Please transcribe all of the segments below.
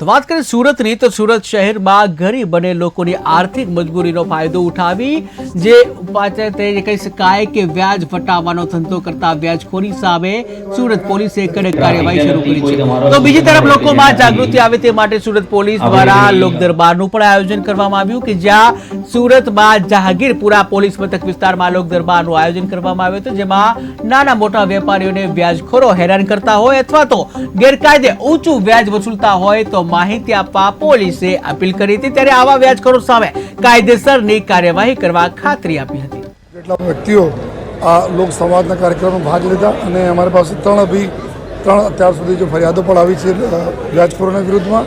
તો વાત કરીએ સુરતની તો સુરત શહેરમાં ગરીબ અને લોકોની આર્થિક મજબૂરીનો ફાયદો ઉઠાવી જે તે કહી શકાય કે વ્યાજ વટાવવાનો ધંધો કરતા વ્યાજખોરી સામે સુરત પોલીસે કડક કાર્યવાહી શરૂ કરી છે. તો બીજી તરફ લોકોમાં જાગૃતિ આવે તે માટે સુરત પોલીસ દ્વારા લોક દરબારનું પણ આયોજન કરવામાં આવ્યું કે જ્યાં સુરતમાં જહાંગીરપુરા પોલીસ મથક વિસ્તારમાં લોક દરબારનું આયોજન કરવામાં આવ્યું હતું જેમાં નાના મોટા વેપારીઓને વ્યાજખોરો હેરાન કરતા હોય અથવા તો ગેરકાયદે ઊંચું વ્યાજ વસૂલતા હોય તો માહિતી આપવા પોલીસે અપીલ કરી હતી ત્યારે આવા વ્યાજખોરો સામે કાયદેસરની કાર્યવાહી કરવા ખાતરી આપી હતી. જેટલા વ્યક્તિઓ આ લોક સંવાદના કાર્યક્રમમાં ભાગ લીધા અને અમારી પાસે ત્રણ અભી, ત્રણ અત્યાર સુધી જો ફરિયાદો પણ આવી છે વ્યાજખોરોના વિરુદ્ધમાં.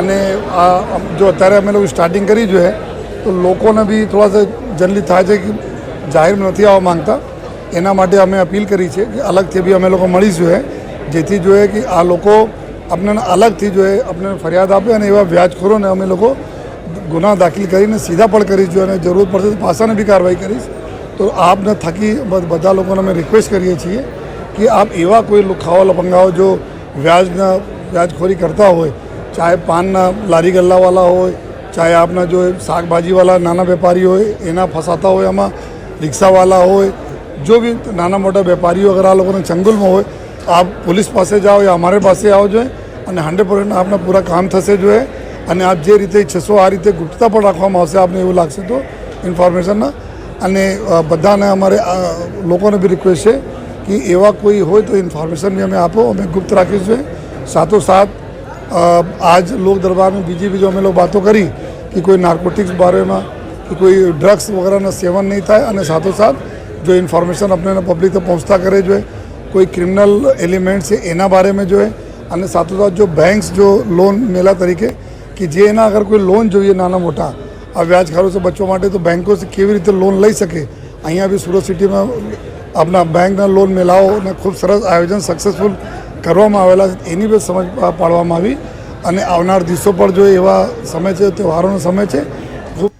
અને આ જો અત્યારે અમે લોકો સ્ટાર્ટિંગ કરી જોઈએ, તો લોકોને બી થોડા જનરલી થાય છે કે જાહેરમાં નથી આવવા માંગતા. એના માટે અમે અપીલ કરી છે કે અલગથી બી અમે લોકો મળીશું જેથી જોઈએ કે આ લોકો આપણને અલગથી જોઈએ આપણને ફરિયાદ આપે અને એવા વ્યાજખોરોને અમે લોકો ગુના દાખલ કરીને સીધા પણ કરીશું અને જરૂર પડશે તો પાસાને બી કાર્યવાહી કરીશ. તો આપને થકી બધા લોકોને અમે રિક્વેસ્ટ કરીએ છીએ કે આપ એવા કોઈ ખાવા લપંગાઓ જો વ્યાજના, વ્યાજખોરી કરતા હોય, ચાહે પાનના લારી ગલ્લાવાળા હોય, ચાહે આપના જો શાકભાજીવાળા નાના વેપારી હોય, એના ફસાતા હોય, આમાં રિક્ષાવાળા હોય, જો બી નાના મોટા વેપારીઓ અગર આ લોકોને ચંગુલમાં હોય આપ પોલીસ પાસે જાઓ યા અમારે પાસે આવો જોઈએ અને હંડ્રેડ પર્સન્ટ આપના પૂરા કામ થશે જોઈએ. અને આપ જે રીતે ઈચ્છશો, આ રીતે ગુપ્તતા પણ રાખવામાં આવશે આપને એવું લાગશે તો ઇન્ફોર્મેશનના અને બધાને અમારે લોકોને બી રિક્વેસ્ટ છે કે એવા કોઈ હોય તો ઇન્ફોર્મેશન બી અમે આપો, અમે ગુપ્ત રાખીશું સાથોસાથ આજ લોક દરબારમાં બીજી બીજી અમે લોકો વાતો કરી કે કોઈ નાર્કોટિક્સ બારેમાં કે કોઈ ડ્રગ્સ વગેરેના સેવન નહીં થાય અને સાથોસાથ જો ઇન્ફોર્મેશન આપણે પબ્લિક તો પહોંચતા કરે જોઈએ કોઈ ક્રિમિનલ એલિમેન્ટ છે, એના બારેમાં જોઈએ અને સાથોસાથ જો બેંક્સ જો લોન મેલા તરીકે, કે જે એના અગર કોઈ લોન જોઈએ નાના મોટા, આ વ્યાજ છે બચવા માટે તો બેંકો કેવી રીતે લોન લઈ શકે? અહીંયા બી સુરત સિટીમાં આપણા બેંકના લોન મેળાઓને ખૂબ સરસ આયોજન સક્સેસફુલ કરવામાં આવેલા છે, એની બી સમજ પાડવામાં આવી. અને આવનાર દિવસો પર જો એવા સમય છે, તહેવારોનો સમય છે